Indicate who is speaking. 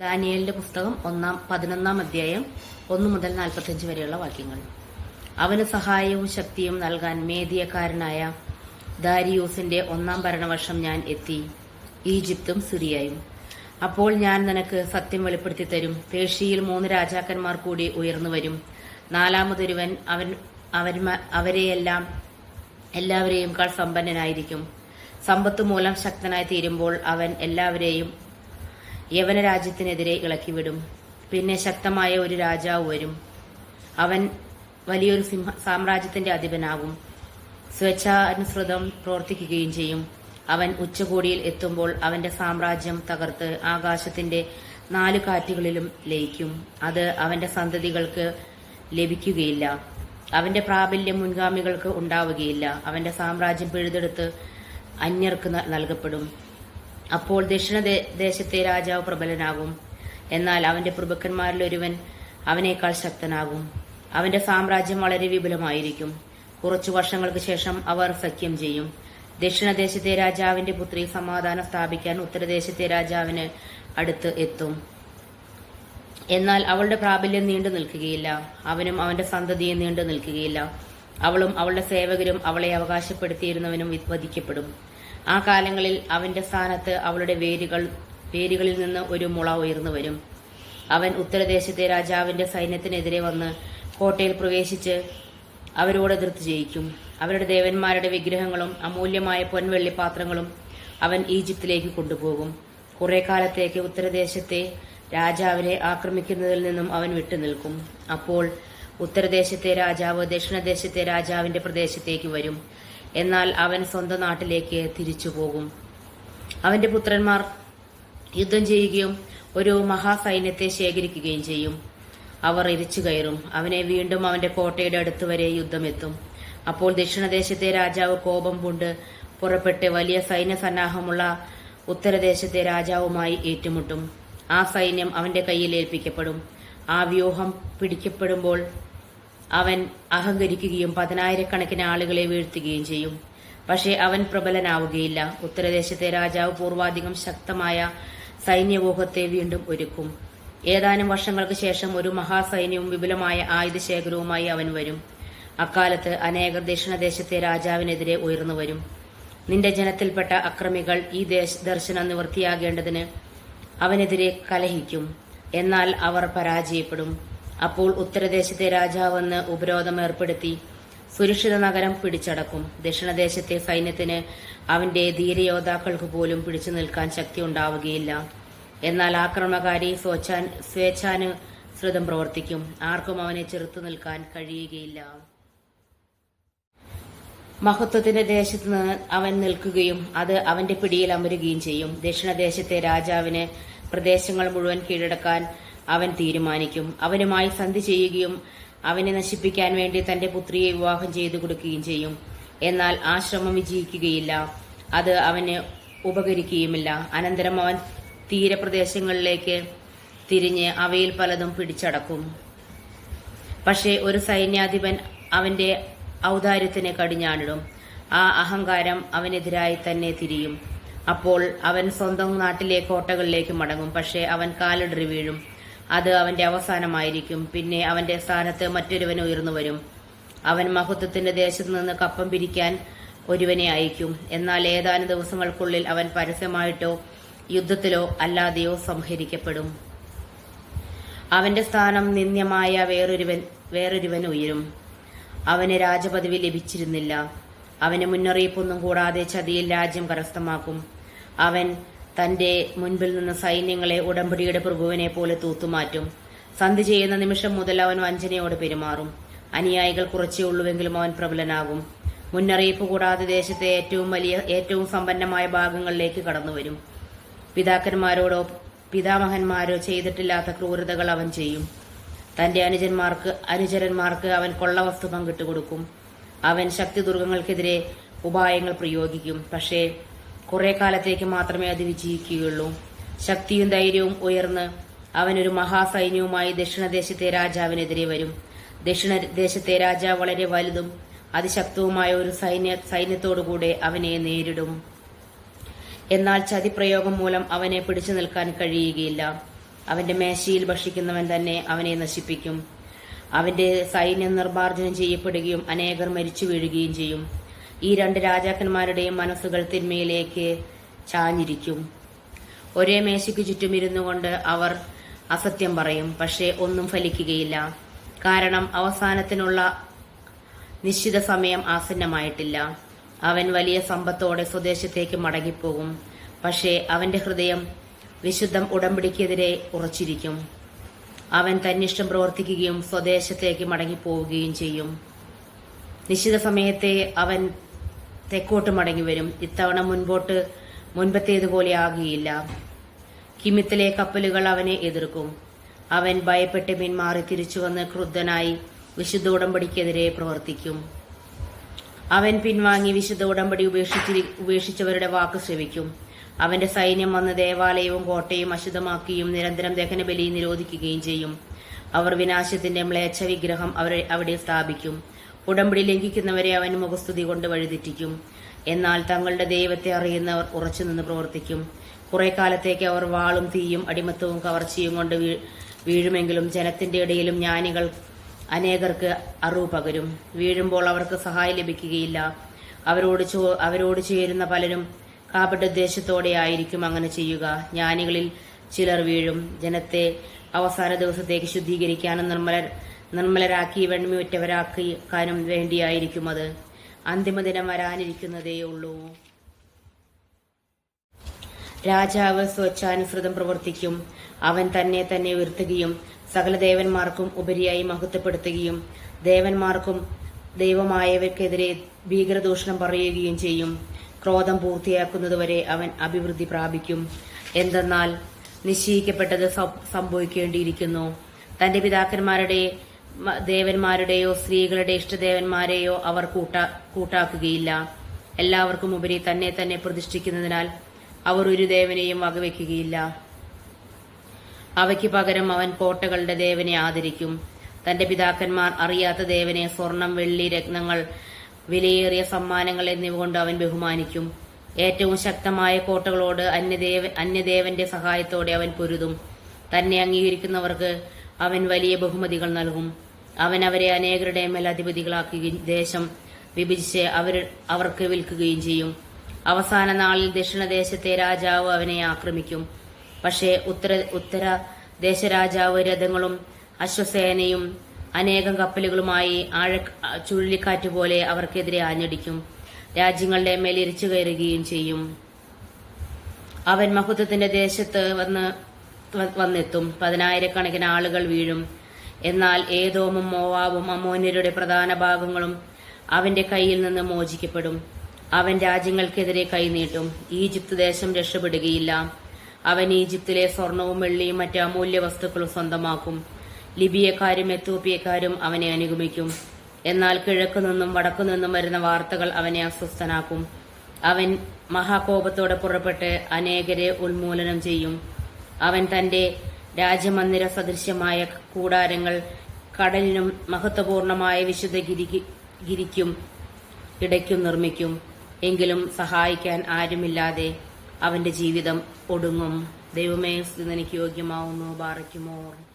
Speaker 1: ദാനിയലിന്റെ പുസ്തകം ഒന്നാം പതിനൊന്നാം അധ്യായം ഒന്നു മുതൽ നാൽപ്പത്തിയഞ്ച് വരെയുള്ള വാക്യങ്ങൾ. അവന് സഹായവും ശക്തിയും നൽകാൻ മേദിയക്കാരനായ ദാരിയൂസിന്റെ ഒന്നാം ഭരണവർഷം ഞാൻ എത്തി. ഈജിപ്തും സിറിയയും. അപ്പോൾ ഞാൻ നിനക്ക് സത്യം വെളിപ്പെടുത്തി തരും. പേർഷ്യയിൽ മൂന്ന് രാജാക്കന്മാർ കൂടി ഉയർന്നു വരും. നാലാമതൊരുവൻ അവൻ അവരെയെല്ലാം എല്ലാവരെയും കാൾ സമ്പന്നനായിരിക്കും. സമ്പത്ത് മൂലം ശക്തനായി തീരുമ്പോൾ അവൻ എല്ലാവരെയും യവന രാജ്യത്തിനെതിരെ ഇളക്കിവിടും. പിന്നെ ശക്തമായ ഒരു രാജാവ് വരും. അവൻ വലിയൊരു സിംഹ സാമ്രാജ്യത്തിന്റെ അധിപനാകും. സ്വേച്ഛാനുസൃതം പ്രവർത്തിക്കുകയും ചെയ്യും. അവൻ ഉച്ചകോടിയിൽ എത്തുമ്പോൾ അവന്റെ സാമ്രാജ്യം തകർത്ത് ആകാശത്തിന്റെ നാല് കാറ്റുകളിലും ലയിക്കും. അത് അവന്റെ സന്തതികൾക്ക് ലഭിക്കുകയില്ല. അവന്റെ പ്രാബല്യം മുൻഗാമികൾക്ക് ഉണ്ടാവുകയില്ല. അവന്റെ സാമ്രാജ്യം പിഴുതെടുത്ത് അന്യർക്ക് നൽകപ്പെടും. അപ്പോൾ ദക്ഷിണ ദേശത്തെ രാജാവ് പ്രബലനാകും. എന്നാൽ അവന്റെ പ്രഭുക്കന്മാരിൽ ഒരുവൻ അവനേക്കാൾ ശക്തനാകും. അവന്റെ സാമ്രാജ്യം വളരെ വിപുലമായിരിക്കും. കുറച്ചു വർഷങ്ങൾക്ക് ശേഷം അവർ സഖ്യം ചെയ്യും. ദക്ഷിണദേശത്തെ രാജാവിന്റെ പുത്രി സമാധാനം സ്ഥാപിക്കാൻ ഉത്തരദേശത്തെ രാജാവിന് അടുത്ത് എത്തും. എന്നാൽ അവളുടെ പ്രാബല്യം നീണ്ടു നിൽക്കുകയില്ല. അവനും അവന്റെ സന്തതിയും നീണ്ടു നിൽക്കുകയില്ല. അവളും അവളുടെ സേവകരും അവളെ അവകാശപ്പെടുത്തിയിരുന്നവനും വധിക്കപ്പെടും. ആ കാലങ്ങളിൽ അവന്റെ സ്ഥാനത്ത് അവളുടെ വേരുകൾ വേരുകളിൽ നിന്ന് ഒരു മുള ഉയർന്നു വരും. അവൻ ഉത്തരദേശത്തെ രാജാവിന്റെ സൈന്യത്തിനെതിരെ വന്ന് കോട്ടയിൽ പ്രവേശിച്ച് അവരോട് എതിർത്ത് ജയിക്കും. അവരുടെ ദേവന്മാരുടെ വിഗ്രഹങ്ങളും അമൂല്യമായ പൊൻവെള്ളി പാത്രങ്ങളും അവൻ ഈജിപ്തിലേക്ക് കൊണ്ടുപോകും. കുറെ കാലത്തേക്ക് ഉത്തരദേശത്തെ രാജാവിനെ ആക്രമിക്കുന്നതിൽ നിന്നും അവൻ വിട്ടുനിൽക്കും അപ്പോൾ ഉത്തരദേശത്തെ രാജാവ് ദക്ഷിണദേശത്തെ രാജാവിന്റെ പ്രദേശത്തേക്ക് വരും. എന്നാൽ അവൻ സ്വന്തം നാട്ടിലേക്ക് തിരിച്ചു പോകും അവന്റെ പുത്രന്മാർ യുദ്ധം ചെയ്യുകയും ഒരു മഹാസൈന്യത്തെ ശേഖരിക്കുകയും ചെയ്യും. അവർ ഇരിച്ചു കയറും. അവനെ വീണ്ടും അവന്റെ കോട്ടയുടെ അടുത്ത് വരെ യുദ്ധമെത്തും. അപ്പോൾ ദക്ഷിണദേശത്തെ രാജാവ് കോപം കൊണ്ട് പുറപ്പെട്ട് വലിയ സൈന്യ സന്നാഹമുള്ള ഉത്തരദേശത്തെ രാജാവുമായി ഏറ്റുമുട്ടും. ആ സൈന്യം അവന്റെ കയ്യിൽ ഏൽപ്പിക്കപ്പെടും. ആ വ്യൂഹം പിടിക്കപ്പെടുമ്പോൾ അവൻ അഹങ്കരിക്കുകയും പതിനായിരക്കണക്കിന് ആളുകളെ വീഴ്ത്തുകയും ചെയ്യും. പക്ഷേ അവൻ പ്രബലനാവുകയില്ല. ഉത്തരദേശത്തെ രാജാവ് പൂർവാധികം ശക്തമായ സൈന്യവ്യൂഹത്തെ വീണ്ടും ഒരുക്കും. ഏതാനും വർഷങ്ങൾക്ക് ശേഷം ഒരു മഹാസൈന്യവും വിപുലമായ ആയുധശേഖരവുമായി അവൻ വരും. അക്കാലത്ത് അനേകർ ദക്ഷിണദേശത്തെ രാജാവിനെതിരെ ഉയർന്നു വരും. നിന്റെ ജനത്തിൽപ്പെട്ട അക്രമികൾ ഈ ദർശനം നിവൃത്തിയാകേണ്ടതിന് അവനെതിരെ കലഹിക്കും. എന്നാൽ അവർ പരാജയപ്പെടും. അപ്പോൾ ഉത്തരദേശത്തെ രാജാവെന്ന് ഉപരോധം ഏർപ്പെടുത്തി. സുരക്ഷിത നഗരം പിടിച്ചടക്കും. ദക്ഷിണദേശത്തെ സൈന്യത്തിന് അവന്റെ ധീരയോദ്ധാക്കൾക്ക് പോലും പിടിച്ചു നിൽക്കാൻ ശക്തി ഉണ്ടാവുകയില്ല. എന്നാൽ ആക്രമണകാരി സ്വേച്ഛാനുസൃതം പ്രവർത്തിക്കും. ആർക്കും അവനെ ചെറുത്തു നിൽക്കാൻ കഴിയുകയില്ല. മഹത്വത്തിന്റെ ദേശത്ത് നിന്ന് അവൻ നിൽക്കുകയും അത് അവന്റെ പിടിയിൽ അമരുകയും ചെയ്യും. ദക്ഷിണദേശത്തെ രാജാവിന് പ്രദേശങ്ങൾ മുഴുവൻ കീഴടക്കാൻ അവൻ തീരുമാനിക്കും. അവനുമായി സന്ധി ചെയ്യുകയും അവനെ നശിപ്പിക്കാൻ വേണ്ടി തന്റെ പുത്രിയെ വിവാഹം ചെയ്തു കൊടുക്കുകയും ചെയ്യും. എന്നാൽ ആ ശ്രമം വിജയിക്കുകയില്ല. അത് അവന് ഉപകരിക്കുകയുമില്ല. അനന്തരം അവൻ തീരപ്രദേശങ്ങളിലേക്ക് തിരിഞ്ഞ് അവയിൽ പലതും പിടിച്ചടക്കും. പക്ഷേ ഒരു സൈന്യാധിപൻ അവന്റെ ഔദാര്യത്തിന് കടിഞ്ഞാണിടും. ആ അഹങ്കാരം അവനെതിരായി തന്നെ തിരിയും. അപ്പോൾ അവൻ സ്വന്തം നാട്ടിലെ കോട്ടകളിലേക്ക് മടങ്ങും. പക്ഷേ അവൻ കാലിടറി വീഴും. അത് അവന്റെ അവസാനമായിരിക്കും. പിന്നെ അവന്റെ സ്ഥാനത്ത് മറ്റൊരുവൻ ഉയർന്നു വരും. അവൻ മഹത്വത്തിന്റെ ദേശത്തു നിന്ന് കപ്പം പിരിക്കാൻ ഒരുവനെ അയക്കും. എന്നാൽ ഏതാനും ദിവസങ്ങൾക്കുള്ളിൽ അവൻ പരസ്യമായിട്ടോ യുദ്ധത്തിലോ അല്ലാതെയോ സംഹരിക്കപ്പെടും. അവന്റെ സ്ഥാനം നിന്ദ്യമായ വേറൊരുവൻ വേറൊരുവൻ ഉയരും. അവന് രാജപദവി ലഭിച്ചിരുന്നില്ല. അവന് മുന്നറിയിപ്പൊന്നും കൂടാതെ ചതിയിൽ രാജ്യം കരസ്ഥമാക്കും. അവൻ തന്റെ മുൻപിൽ നിന്ന് സൈന്യങ്ങളെ ഉടമ്പടിയുടെ പ്രഭുവിനെ പോലെ തൂത്തുമാറ്റും. സന്ധി ചെയ്യുന്ന നിമിഷം മുതൽ അവൻ വഞ്ചനയോട് പെരുമാറും. അനുയായികൾ കുറച്ചേ ഉള്ളുവെങ്കിലും അവൻ പ്രബലനാകും. മുന്നറിയിപ്പ് കൂടാതെ ദേശത്തെ ഏറ്റവും വലിയ ഏറ്റവും സമ്പന്നമായ ഭാഗങ്ങളിലേക്ക് കടന്നുവരും. പിതാക്കന്മാരോടോ പിതാമഹന്മാരോ ചെയ്തിട്ടില്ലാത്ത ക്രൂരതകൾ അവൻ ചെയ്യും. തന്റെ അനുജന്മാർക്ക് അനുചരന്മാർക്ക് അവൻ കൊള്ളവസ്തു പങ്കിട്ട് കൊടുക്കും അവൻ ശക്തി ദുർഗങ്ങൾക്കെതിരെ ഉപായങ്ങൾ പ്രയോഗിക്കും. പക്ഷേ കുറെ കാലത്തേക്ക് മാത്രമേ അത് വിജയിക്കുകയുള്ളൂ. ശക്തിയും ധൈര്യവും ഉയർന്ന് അവനൊരു മഹാസൈന്യവുമായി ദക്ഷിണദേശത്തെ രാജാവിനെതിരെ വരും. ദക്ഷിണദേശത്തെ രാജാവ് വളരെ വലുതും അതിശക്തവുമായ ഒരു സൈന്യ സൈന്യത്തോടുകൂടെ അവനെ നേരിടും. എന്നാൽ ചതിപ്രയോഗം മൂലം അവനെ പിടിച്ചു നിൽക്കാൻ കഴിയുകയില്ല. അവന്റെ മേശയിൽ ഭക്ഷിക്കുന്നവൻ തന്നെ അവനെ നശിപ്പിക്കും. അവന്റെ സൈന്യം നിർമാർജനം ചെയ്യപ്പെടുകയും അനേകർ മരിച്ചു വീഴുകയും ചെയ്യും. ഈ രണ്ട് രാജാക്കന്മാരുടെയും മനസ്സുകൾ തിന്മയിലേക്ക് ചാഞ്ഞിരിക്കും. ഒരേ മേശയ്ക്ക് ചുറ്റും ഇരുന്നു കൊണ്ട് അവർ അസത്യം പറയും പക്ഷേ ഒന്നും ഫലിക്കുകയില്ല. കാരണം അവസാനത്തിനുള്ള നിശ്ചിത സമയം ആസന്നമായിട്ടില്ല. അവൻ വലിയ സമ്പത്തോടെ സ്വദേശത്തേക്ക് മടങ്ങിപ്പോകും പക്ഷേ അവന്റെ ഹൃദയം വിശുദ്ധം ഉടമ്പടിക്കെതിരെ ഉറച്ചിരിക്കും. അവൻ തന്നിഷ്ടം പ്രവർത്തിക്കുകയും സ്വദേശത്തേക്ക് മടങ്ങിപ്പോവുകയും ചെയ്യും. നിശ്ചിത സമയത്തെ അവൻ തെക്കോട്ട് മടങ്ങി വരും. ഇത്തവണ മുൻപോട്ട് മുൻപത്തേതുപോലെ ആകുകയില്ല കിമിത്തിലെ കപ്പലുകൾ അവനെ എതിർക്കും. അവൻ ഭയപ്പെട്ട് പിന്മാറി തിരിച്ചുവന്ന് ക്രുദ്ധനായി വിശുദ്ധ ഉടമ്പടിക്കെതിരെ പ്രവർത്തിക്കും. അവൻ പിൻവാങ്ങി വിശുദ്ധ ഉടമ്പടി ഉപേക്ഷിച്ചി ഉപേക്ഷിച്ചവരുടെ വാക്ക് ശ്രവിക്കും. അവന്റെ സൈന്യം വന്ന് ദേവാലയവും കോട്ടയും അശുദ്ധമാക്കുകയും നിരന്തരം ദഹനബലി നിരോധിക്കുകയും ചെയ്യും. അവർ വിനാശത്തിന്റെ മ്ലേച്ഛ വിഗ്രഹം അവരെ അവിടെ സ്ഥാപിക്കും. ഉടമ്പടി ലംഘിക്കുന്നവരെ അവൻ മുഖസ്തുതി കൊണ്ട് വഴിതെറ്റിക്കും. എന്നാൽ തങ്ങളുടെ ദൈവത്തെ അറിയുന്നവർ ഉറച്ചുനിന്ന് പ്രവർത്തിക്കും. കുറെ കാലത്തേക്ക് അവർ വാളും തീയും അടിമത്തവും കവർച്ചയും കൊണ്ട് വീഴുമെങ്കിലും ജനത്തിന്റെ ഇടയിലും ജ്ഞാനികൾ അനേകർക്ക് അറിവ് പകരും. വീഴുമ്പോൾ അവർക്ക് സഹായം ലഭിക്കുകയില്ല. അവരോട് ചോ- അവരോട് ചേരുന്ന പലരും കാപട്യോദ്ദേശത്തോടെ ആയിരിക്കും അങ്ങനെ ചെയ്യുക. ജ്ഞാനികളിൽ ചിലർ വീഴും. ജനത്തെ അവസാന ദിവസത്തേക്ക് ശുദ്ധീകരിക്കാനും നിർമ്മല നിർമ്മലരാക്കി വെണ്മയുറ്റവരാക്കാനും വേണ്ടിയായിരിക്കും അത്. അന്തിമദിനം വരാനിരിക്കുന്നതേയുള്ളൂ രാജാവ് സ്വച്ഛാനുസൃതം പ്രവർത്തിക്കും. അവൻ തന്നെ തന്നെ ഉയർത്തുകയും സകല ദേവന്മാർക്കും ഉപരിയായി മഹത്വപ്പെടുത്തുകയും ദേവന്മാർക്കും ദൈവമായവർക്കെതിരെ ഭീകരദൂഷണം പറയുകയും ചെയ്യും. ക്രോധം പൂർത്തിയാക്കുന്നതുവരെ അവൻ അഭിവൃദ്ധി പ്രാപിക്കും. എന്തെന്നാൽ നിശ്ചയിക്കപ്പെട്ടത് സംഭവിക്കേണ്ടിയിരിക്കുന്നു. തന്റെ പിതാക്കന്മാരുടെ ദേവന്മാരുടെയോ സ്ത്രീകളുടെ ഇഷ്ടദേവന്മാരെയോ അവർ കൂട്ടാ കൂട്ടാക്കുകയില്ല. എല്ലാവർക്കും ഉപരി തന്നെ തന്നെ പ്രതിഷ്ഠിക്കുന്നതിനാൽ അവർ ഒരു ദേവനെയും വകവെക്കുകയില്ല. അവയ്ക്ക് പകരം അവൻ കോട്ടകളുടെ ദേവനെ ആദരിക്കും. തന്റെ പിതാക്കന്മാർ അറിയാത്ത ദേവനെ സ്വർണം വെള്ളി രത്നങ്ങൾ വിലയേറിയ സമ്മാനങ്ങൾ എന്നിവ കൊണ്ട് അവൻ ബഹുമാനിക്കും. ഏറ്റവും ശക്തമായ കോട്ടകളോട് അന്യദേവ അന്യദേവന്റെ സഹായത്തോടെ അവൻ പൊരുതും. തന്നെ അംഗീകരിക്കുന്നവർക്ക് അവൻ വലിയ ബഹുമതികൾ നൽകും. അവൻ അവരെ അനേകരുടെ മേൽ അധിപതികളാക്കുകയും ദേശം വിഭജിച്ച് അവർ അവർക്ക് വിൽക്കുകയും ചെയ്യും. അവസാന നാളിൽ ദക്ഷിണദേശത്തെ രാജാവ് അവനെ ആക്രമിക്കും. പക്ഷേ ഉത്തര ഉത്തര ദേശരാജാവ് രഥങ്ങളും അശ്വസേനയും അനേകം കപ്പലുകളുമായി ആഴ ചുഴലിക്കാറ്റ് പോലെ അവർക്കെതിരെ ആഞ്ഞടിക്കും. രാജ്യങ്ങളുടെ മേൽ ഇരിച്ചു കയറുകയും ചെയ്യും. അവൻ മഹത്വത്തിന്റെ ദേശത്ത് വന്ന് വന്നെത്തും. പതിനായിരക്കണക്കിന് ആളുകൾ വീഴും. എന്നാൽ ഏതോമും മോവാവും അമോന്യരുടെ പ്രധാന ഭാഗങ്ങളും അവന്റെ കയ്യിൽ നിന്ന് മോചിക്കപ്പെടും. അവൻ രാജ്യങ്ങൾക്കെതിരെ കൈനീട്ടും ഈജിപ്ത് ദേശം രക്ഷപ്പെടുകയില്ല. അവൻ ഈജിപ്തിലെ സ്വർണവും വെള്ളിയും മറ്റ് അമൂല്യ വസ്തുക്കളും സ്വന്തമാക്കും. ലിബിയക്കാരും എത്തോപ്യക്കാരും അവനെ അനുഗമിക്കും. എന്നാൽ കിഴക്കു നിന്നും വടക്കു നിന്നും വരുന്ന വാർത്തകൾ അവനെ അസ്വസ്ഥനാക്കും. അവൻ മഹാകോപത്തോടെ പുറപ്പെട്ട് അനേകരെ ഉന്മൂലനം ചെയ്യും. അവൻ തന്റെ രാജമന്ദിര സദൃശ്യമായ കൂടാരങ്ങൾ കടലിനും മഹത്വപൂർണമായ വിശുദ്ധ ഗിരി- ഗിരിക്കും ഇടയ്ക്കും നിർമ്മിക്കും. എങ്കിലും സഹായിക്കാൻ ആരുമില്ലാതെ അവന്റെ ജീവിതം ഒടുങ്ങും. ദൈവമേ സ്ഥിതി യോഗ്യമാവുന്നു. ബാറയ്ക്കുമോർ